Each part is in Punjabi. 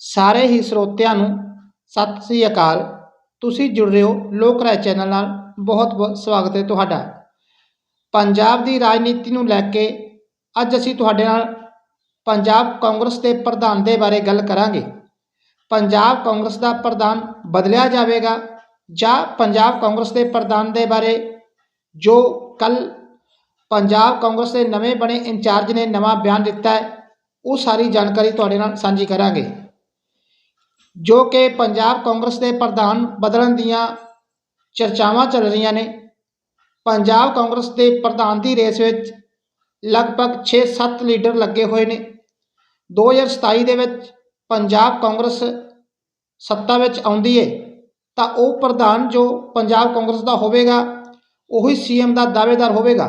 ਸਾਰੇ ਹੀ ਸਰੋਤਿਆਂ ਨੂੰ ਸਤਿ ਸ੍ਰੀ ਅਕਾਲ। ਤੁਸੀਂ ਜੁੜ ਰਹੇ ਹੋ ਲੋਕ ਰਾਏ ਚੈਨਲ ਨਾਲ। ਬਹੁਤ ਬਹੁਤ ਸਵਾਗਤ ਹੈ ਤੁਹਾਡਾ। ਪੰਜਾਬ ਦੀ ਰਾਜਨੀਤੀ ਨੂੰ ਲੈ ਕੇ ਅੱਜ ਅਸੀਂ ਤੁਹਾਡੇ ਨਾਲ ਪੰਜਾਬ ਕਾਂਗਰਸ ਦੇ ਪ੍ਰਧਾਨ ਦੇ ਬਾਰੇ ਗੱਲ ਕਰਾਂਗੇ। ਪੰਜਾਬ ਕਾਂਗਰਸ ਦਾ ਪ੍ਰਧਾਨ ਬਦਲਿਆ ਜਾਵੇਗਾ ਜਾਂ ਪੰਜਾਬ ਕਾਂਗਰਸ ਦੇ ਪ੍ਰਧਾਨ ਦੇ ਬਾਰੇ ਜੋ ਕੱਲ ਪੰਜਾਬ ਕਾਂਗਰਸ ਦੇ ਨਵੇਂ ਬਣੇ ਇੰਚਾਰਜ ਨੇ ਨਵਾਂ ਬਿਆਨ ਦਿੱਤਾ ਹੈ, ਉਹ ਸਾਰੀ ਜਾਣਕਾਰੀ ਤੁਹਾਡੇ ਨਾਲ ਸਾਂਝੀ ਕਰਾਂਗੇ। ਜੋ ਕਿ ਪੰਜਾਬ ਕਾਂਗਰਸ ਦੇ ਪ੍ਰਧਾਨ ਬਦਲਣ ਦੀਆਂ ਚਰਚਾਵਾਂ ਚੱਲ ਰਹੀਆਂ ਨੇ। ਪੰਜਾਬ ਕਾਂਗਰਸ ਦੇ ਪ੍ਰਧਾਨ ਦੀ ਰੇਸ ਵਿੱਚ ਲਗਭਗ 6-7 ਲੀਡਰ ਲੱਗੇ ਹੋਏ ਨੇ। 2027 ਦੇ ਵਿੱਚ ਪੰਜਾਬ ਕਾਂਗਰਸ ਸੱਤਾ ਵਿੱਚ ਆਉਂਦੀ ਹੈ ਤਾਂ ਉਹ ਪ੍ਰਧਾਨ ਜੋ ਪੰਜਾਬ ਕਾਂਗਰਸ ਦਾ ਹੋਵੇਗਾ, ਉਹੀ ਸੀਐਮ ਦਾ ਦਾਅਵੇਦਾਰ ਹੋਵੇਗਾ।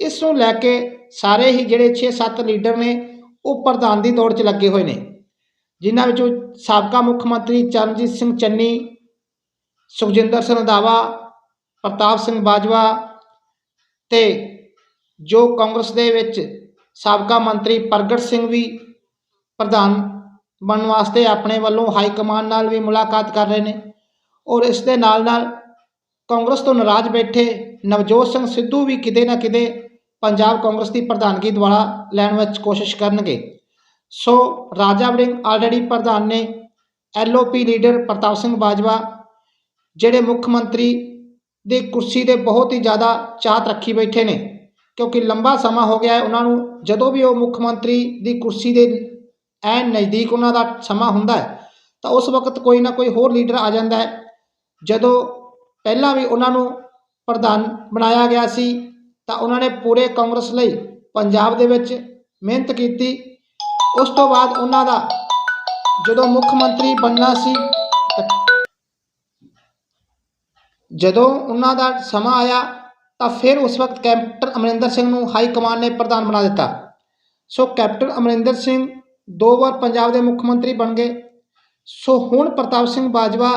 ਇਸ ਨੂੰ ਲੈ ਕੇ ਸਾਰੇ ਹੀ ਜਿਹੜੇ 6-7 ਲੀਡਰ ਨੇ, ਉਹ ਪ੍ਰਧਾਨ ਦੀ ਦੌੜ 'ਚ ਲੱਗੇ ਹੋਏ ਨੇ। ਜਿਨ੍ਹਾਂ ਵਿੱਚੋਂ ਸਾਬਕਾ ਮੁੱਖ ਮੰਤਰੀ ਚਰਨਜੀਤ ਸਿੰਘ ਚੰਨੀ, ਸੁਖਜਿੰਦਰ ਸਿੰਘ ਰੰਧਾਵਾ, ਪ੍ਰਤਾਪ ਸਿੰਘ ਬਾਜਵਾ ਤੇ ਜੋ ਕਾਂਗਰਸ ਦੇ ਵਿੱਚ ਸਾਬਕਾ ਮੰਤਰੀ ਪ੍ਰਗਟ ਸਿੰਘ ਵੀ ਪ੍ਰਧਾਨ ਬਣਨ ਵਾਸਤੇ ਆਪਣੇ ਵੱਲੋਂ ਹਾਈ ਕਮਾਨ ਨਾਲ ਵੀ ਮੁਲਾਕਾਤ ਕਰ ਰਹੇ ਨੇ ਔਰ ਇਸ ਦੇ ਨਾਲ ਨਾਲ ਕਾਂਗਰਸ ਤੋਂ ਨਾਰਾਜ਼ ਬੈਠੇ ਨਵਜੋਤ ਸਿੰਘ ਸਿੱਧੂ ਵੀ ਕਿਤੇ ਨਾ ਕਿਤੇ ਪੰਜਾਬ ਕਾਂਗਰਸ ਦੀ ਪ੍ਰਧਾਨਗੀ ਦੁਆਰਾ ਲੈਣ ਵਿੱਚ ਕੋਸ਼ਿਸ਼ ਕਰਨਗੇ। ਸੋ ਰਾਜਾ ਵੜਿੰਗ ਆਲਰੇਡੀ ਪ੍ਰਧਾਨ ਨੇ ਐਲਓਪੀ ਲੀਡਰ ਪ੍ਰਤਾਪ ਸਿੰਘ ਬਾਜਵਾ, ਜਿਹੜੇ ਮੁੱਖ ਮੰਤਰੀ ਦੀ ਕੁਰਸੀ ਦੇ ਬਹੁਤ ਹੀ ਜ਼ਿਆਦਾ ਚਾਹਤ ਰੱਖੀ ਬੈਠੇ ਨੇ, ਕਿਉਂਕਿ ਲੰਬਾ ਸਮਾਂ ਹੋ ਗਿਆ ਹੈ ਉਹਨਾਂ ਨੂੰ, ਜਦੋਂ ਵੀ ਉਹ ਮੁੱਖ ਮੰਤਰੀ ਦੀ ਕੁਰਸੀ ਦੇ ਐਨ ਨਜ਼ਦੀਕ ਉਹਨਾਂ ਦਾ ਸਮਾਂ ਹੁੰਦਾ ਹੈ, ਤਾਂ ਉਸ ਵਕਤ ਕੋਈ ਨਾ ਕੋਈ ਹੋਰ ਲੀਡਰ ਆ ਜਾਂਦਾ ਹੈ। ਜਦੋਂ ਪਹਿਲਾਂ ਵੀ ਉਹਨਾਂ ਨੂੰ ਪ੍ਰਧਾਨ ਬਣਾਇਆ ਗਿਆ ਸੀ, ਤਾਂ ਉਹਨਾਂ ਨੇ ਪੂਰੇ ਕਾਂਗਰਸ ਲਈ ਪੰਜਾਬ ਦੇ ਵਿੱਚ ਮਿਹਨਤ ਕੀਤੀ ਉਸ ਤੋਂ ਬਾਅਦ ਉਹਨਾਂ ਦਾ ਜਦੋਂ ਮੁੱਖ ਮੰਤਰੀ ਬਣਨਾ ਸੀ ਜਦੋਂ ਉਹਨਾਂ ਦਾ ਸਮਾਂ ਆਇਆ, ਤਾਂ ਫਿਰ ਉਸ ਵਕਤ ਕੈਪਟਨ ਅਮਰਿੰਦਰ ਸਿੰਘ ਨੂੰ ਹਾਈ ਕਮਾਂਡ ਨੇ ਪ੍ਰਧਾਨ ਬਣਾ ਦਿੱਤਾ। ਸੋ ਕੈਪਟਨ ਅਮਰਿੰਦਰ ਸਿੰਘ ਦੋ ਵਾਰ ਪੰਜਾਬ ਦੇ ਮੁੱਖ ਮੰਤਰੀ ਬਣ ਗਏ। ਸੋ ਹੁਣ ਪ੍ਰਤਾਪ ਸਿੰਘ ਬਾਜਵਾ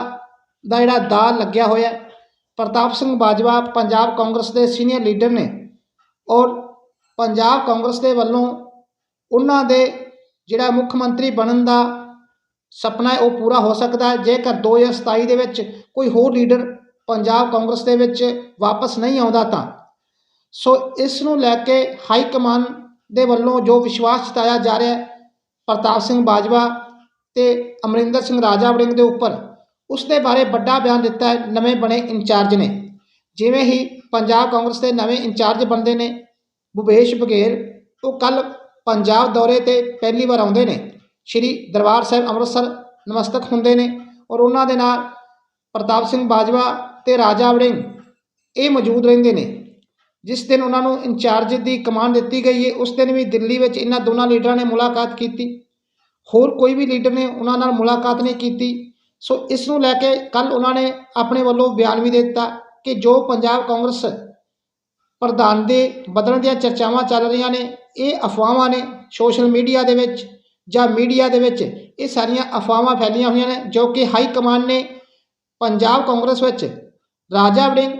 ਦਾ ਜਿਹੜਾ ਦਾ ਲੱਗਿਆ ਹੋਇਆ ਪ੍ਰਤਾਪ ਸਿੰਘ ਬਾਜਵਾ ਪੰਜਾਬ ਕਾਂਗਰਸ ਦੇ ਸੀਨੀਅਰ ਲੀਡਰ ਨੇ ਔਰ ਪੰਜਾਬ ਕਾਂਗਰਸ ਦੇ ਵੱਲੋਂ ਉਹਨਾਂ ਦੇ ਜਿਹੜਾ ਮੁੱਖ ਮੰਤਰੀ ਬਣਨ ਦਾ ਸੁਪਨਾ ਹੈ, ਉਹ ਪੂਰਾ ਹੋ ਸਕਦਾ ਹੈ। ਜੇਕਰ 2027 ਦੇ ਵਿੱਚ ਕੋਈ ਹੋਰ ਲੀਡਰ ਪੰਜਾਬ ਕਾਂਗਰਸ ਦੇ ਵਿੱਚ ਵਾਪਸ ਨਹੀਂ ਆਉਂਦਾ ਤਾਂ। ਸੋ ਇਸ ਨੂੰ ਲੈ ਕੇ ਹਾਈ ਕਮਾਨ ਦੇ ਵੱਲੋਂ ਜੋ ਵਿਸ਼ਵਾਸ ਜਤਾਇਆ ਜਾ ਰਿਹਾ ਹੈ, ਪ੍ਰਤਾਪ ਸਿੰਘ ਬਾਜਵਾ ਤੇ ਅਮਰਿੰਦਰ ਸਿੰਘ ਰਾਜਾ ਵੜਿੰਗ ਦੇ ਉੱਪਰ, ਉਸ ਦੇ ਬਾਰੇ ਵੱਡਾ ਬਿਆਨ ਦਿੱਤਾ ਹੈ, ਨਵੇਂ ਬਣੇ ਇੰਚਾਰਜ ਨੇ। ਜਿਵੇਂ ਹੀ ਪੰਜਾਬ ਕਾਂਗਰਸ ਦੇ ਨਵੇਂ ਇੰਚਾਰਜ ਬਣਦੇ ਨੇ, ਭੁਪੇਸ਼ ਬਘੇਲ, ਉਹ ਕੱਲ ਪੰਜਾਬ ਦੌਰੇ ਤੇ ਪਹਿਲੀ ਵਾਰ ਆਉਂਦੇ ਨੇ। ਸ਼੍ਰੀ ਦਰਬਾਰ ਸਾਹਿਬ ਅੰਮ੍ਰਿਤਸਰ ਨਮਸਤਕ ਹੁੰਦੇ ਨੇ ਔਰ ਉਹਨਾਂ ਦੇ ਨਾਲ ਪ੍ਰਤਾਪ ਸਿੰਘ ਬਾਜਵਾ ਤੇ ਰਾਜਾ ਵੜਿੰਗ ਇਹ ਮੌਜੂਦ ਰਹਿੰਦੇ ਨੇ। ਜਿਸ ਦਿਨ ਉਹਨਾਂ ਨੂੰ ਇੰਚਾਰਜ ਦੀ ਕਮਾਨ ਦਿੱਤੀ ਗਈ ਹੈ ਉਸ ਦਿਨ ਵੀ ਦਿੱਲੀ ਵਿੱਚ ਇਹਨਾਂ ਦੋਨਾਂ ਲੀਡਰਾਂ ਨੇ ਮੁਲਾਕਾਤ ਕੀਤੀ। ਹੋਰ ਕੋਈ ਵੀ ਲੀਡਰ ਨੇ ਉਹਨਾਂ ਨਾਲ ਮੁਲਾਕਾਤ ਨਹੀਂ ਕੀਤੀ। ਸੋ ਇਸ ਨੂੰ ਲੈ ਕੇ ਕੱਲ ਉਹਨਾਂ ਨੇ ਆਪਣੇ ਵੱਲੋਂ ਬਿਆਨ ਵੀ ਦਿੱਤਾ ਕਿ ਜੋ ਪੰਜਾਬ ਕਾਂਗਰਸ ਪ੍ਰਧਾਨ ਦੇ ਬਦਲਣ ਦੀਆਂ ਚਰਚਾਵਾਂ ਚੱਲ ਰਹੀਆਂ ਨੇ, ਇਹ ਅਫਵਾਹਾਂ ਨੇ ਸੋਸ਼ਲ ਮੀਡੀਆ ਦੇ ਵਿੱਚ ਜਾਂ ਮੀਡੀਆ ਦੇ ਵਿੱਚ ਇਹ ਸਾਰੀਆਂ ਅਫਵਾਹਾਂ ਫੈਲੀਆਂ ਹੋਈਆਂ ਨੇ, ਜੋ ਕਿ ਹਾਈ ਕਮਾਂਡ ਨੇ ਪੰਜਾਬ ਕਾਂਗਰਸ ਵਿੱਚ ਰਾਜਾ ਵੜਿੰਗ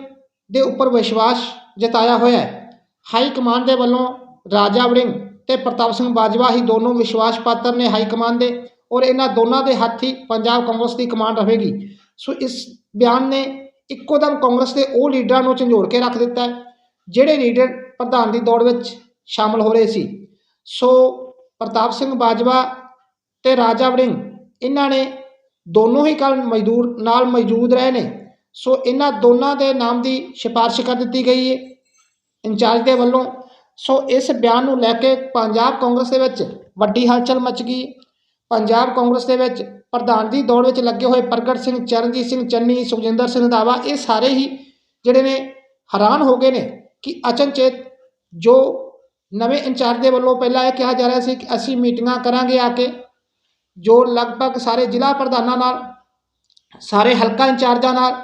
ਦੇ ਉੱਪਰ ਵਿਸ਼ਵਾਸ ਜਤਾਇਆ ਹੋਇਆ ਹੈ। ਹਾਈ ਕਮਾਂਡ ਦੇ ਵੱਲੋਂ ਰਾਜਾ ਵੜਿੰਗ ਤੇ ਪ੍ਰਤਾਪ ਸਿੰਘ ਬਾਜਵਾ ਹੀ ਦੋਨੋਂ ਵਿਸ਼ਵਾਸ ਪਾਤਰ ਨੇ ਹਾਈ ਕਮਾਂਡ ਦੇ ਔਰ ਇਹਨਾਂ ਦੋਨਾਂ ਦੇ ਹੱਥ ਹੀ ਪੰਜਾਬ ਕਾਂਗਰਸ ਦੀ ਕਮਾਂਡ ਰਹੇਗੀ। ਸੋ ਇਸ ਬਿਆਨ ਨੇ ਇੱਕੋ ਦਮ ਕਾਂਗਰਸ ਦੇ ਉਹ ਲੀਡਰਾਂ ਨੂੰ ਝੰਜੋੜ ਕੇ ਰੱਖ ਦਿੱਤਾ ਹੈ। ਜਿਹੜੇ ਲੀਡਰ ਪ੍ਰਧਾਨ ਦੀ ਦੌੜ ਵਿੱਚ ਸ਼ਾਮਲ ਹੋ ਰਹੇ ਸੀ। ਸੋ ਪ੍ਰਤਾਪ ਸਿੰਘ ਬਾਜਵਾ ਤੇ ਰਾਜਾ ਵੜਿੰਗ, ਇਹਨਾਂ ਨੇ ਦੋਨੋਂ ਹੀ ਕੱਲ ਮਜ਼ਦੂਰ ਨਾਲ ਮੌਜੂਦ ਰਹੇ ਨੇ। ਸੋ ਇਹਨਾਂ ਦੋਨਾਂ ਦੇ ਨਾਮ ਦੀ ਸਿਫਾਰਿਸ਼ ਕਰ ਦਿੱਤੀ ਗਈ ਹੈ ਇੰਚਾਰਜ ਦੇ ਵੱਲੋਂ। ਸੋ ਇਸ ਬਿਆਨ ਨੂੰ ਲੈ ਕੇ ਪੰਜਾਬ ਕਾਂਗਰਸ ਦੇ ਵਿੱਚ ਵੱਡੀ ਹਲਚਲ ਮਚ ਗਈ। ਪੰਜਾਬ ਕਾਂਗਰਸ ਦੇ ਵਿੱਚ ਪ੍ਰਧਾਨ ਦੀ ਦੌੜ ਵਿੱਚ ਲੱਗੇ ਹੋਏ ਪ੍ਰਗਟ ਸਿੰਘ, ਚਰਨਜੀਤ ਸਿੰਘ, ਚੰਨੀ, ਸੁਖਜਿੰਦਰ ਸਿੰਘ ਰੰਧਾਵਾ ਇਹ ਸਾਰੇ ਹੀ ਜਿਹੜੇ ਨੇ ਹੈਰਾਨ ਹੋ ਗਏ ਨੇ। ਕਿ ਅਚਨਚੇਤ ਜੋ ਨਵੇਂ ਇੰਚਾਰਜ ਦੇ ਵੱਲੋਂ ਪਹਿਲਾਂ ਇਹ ਕਿਹਾ ਜਾ ਰਿਹਾ ਸੀ ਕਿ ਅਸੀਂ ਮੀਟਿੰਗਾਂ ਕਰਾਂਗੇ ਆ ਕੇ, ਜੋ ਲਗਭਗ ਸਾਰੇ ਜ਼ਿਲ੍ਹਾ ਪ੍ਰਧਾਨਾਂ ਨਾਲ, ਸਾਰੇ ਹਲਕਾ ਇੰਚਾਰਜਾਂ ਨਾਲ,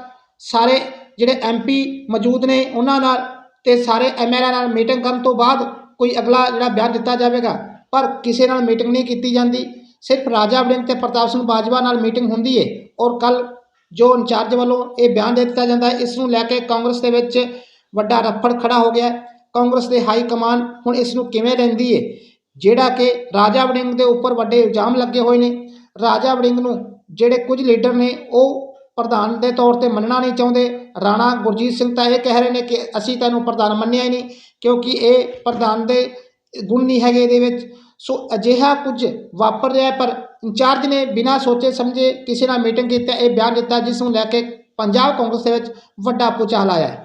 ਸਾਰੇ ਜਿਹੜੇ ਐਮਪੀ ਮੌਜੂਦ ਨੇ ਉਹਨਾਂ ਨਾਲ ਤੇ ਸਾਰੇ ਐਮਐਲਏ ਨਾਲ ਮੀਟਿੰਗ ਕਰਨ ਤੋਂ ਬਾਅਦ ਕੋਈ ਅਗਲਾ ਜਿਹੜਾ ਬਿਆਨ ਦਿੱਤਾ ਜਾਵੇਗਾ। ਪਰ ਕਿਸੇ ਨਾਲ ਮੀਟਿੰਗ ਨਹੀਂ ਕੀਤੀ ਜਾਂਦੀ। ਸਿਰਫ ਰਾਜਾ ਵੜਿੰਗ ਤੇ ਪ੍ਰਤਾਪ ਸਿੰਘ ਬਾਜਵਾ ਨਾਲ ਮੀਟਿੰਗ ਹੁੰਦੀ ਹੈ ਔਰ ਕੱਲ ਜੋ ਇੰਚਾਰਜ ਵੱਲੋਂ ਇਹ ਬਿਆਨ ਦੇ ਦਿੱਤਾ ਜਾਂਦਾ ਹੈ ਇਸ ਨੂੰ ਲੈ ਕੇ ਕਾਂਗਰਸ ਦੇ ਵਿੱਚ ਵੱਡਾ ਰੱਫੜ ਖੜਾ ਹੋ ਗਿਆ ਕਾਂਗਰਸ ਦੇ ਹਾਈ ਕਮਾਨ ਹੁਣ ਇਸ ਨੂੰ ਕਿਵੇਂ ਲੈਂਦੀ ਹੈ ਜਿਹੜਾ ਕਿ ਰਾਜਾ ਵੜਿੰਗ ਦੇ ਉੱਪਰ ਵੱਡੇ ਇਲਜ਼ਾਮ ਲੱਗੇ ਹੋਏ ਨੇ। ਰਾਜਾ ਵੜਿੰਗ ਨੂੰ ਜਿਹੜੇ ਕੁਝ ਲੀਡਰ ਨੇ, ਉਹ ਪ੍ਰਧਾਨ ਦੇ ਤੌਰ ਤੇ ਮੰਨਣਾ ਨਹੀਂ ਚਾਹੁੰਦੇ। ਰਾਣਾ ਗੁਰਜੀਤ ਸਿੰਘ ਤਾਂ ਇਹ ਕਹਿ ਰਹੇ ਨੇ ਕਿ ਅਸੀਂ ਤੈਨੂੰ ਪ੍ਰਧਾਨ ਮੰਨਿਆ ਹੀ ਨਹੀਂ, ਕਿਉਂਕਿ ਇਹ ਪ੍ਰਧਾਨ ਦੇ ਗੁਣ ਨਹੀਂ ਹੈਗੇ ਇਹਦੇ ਵਿੱਚ। ਸੋ ਅਜਿਹਾ ਕੁਝ ਵਾਪਰ ਰਿਹਾ ਪਰ ਇੰਚਾਰਜ ਨੇ ਬਿਨਾਂ ਸੋਚੇ ਸਮਝੇ ਕਿਸੇ ਨਾਲ ਮੀਟਿੰਗ ਕੀਤੀ ਇਹ ਬਿਆਨ ਦਿੱਤਾ, ਜਿਸ ਨੂੰ ਲੈ ਕੇ ਪੰਜਾਬ ਕਾਂਗਰਸ ਦੇ ਵਿੱਚ ਵੱਡਾ ਭੁਚਾਲ ਆਇਆ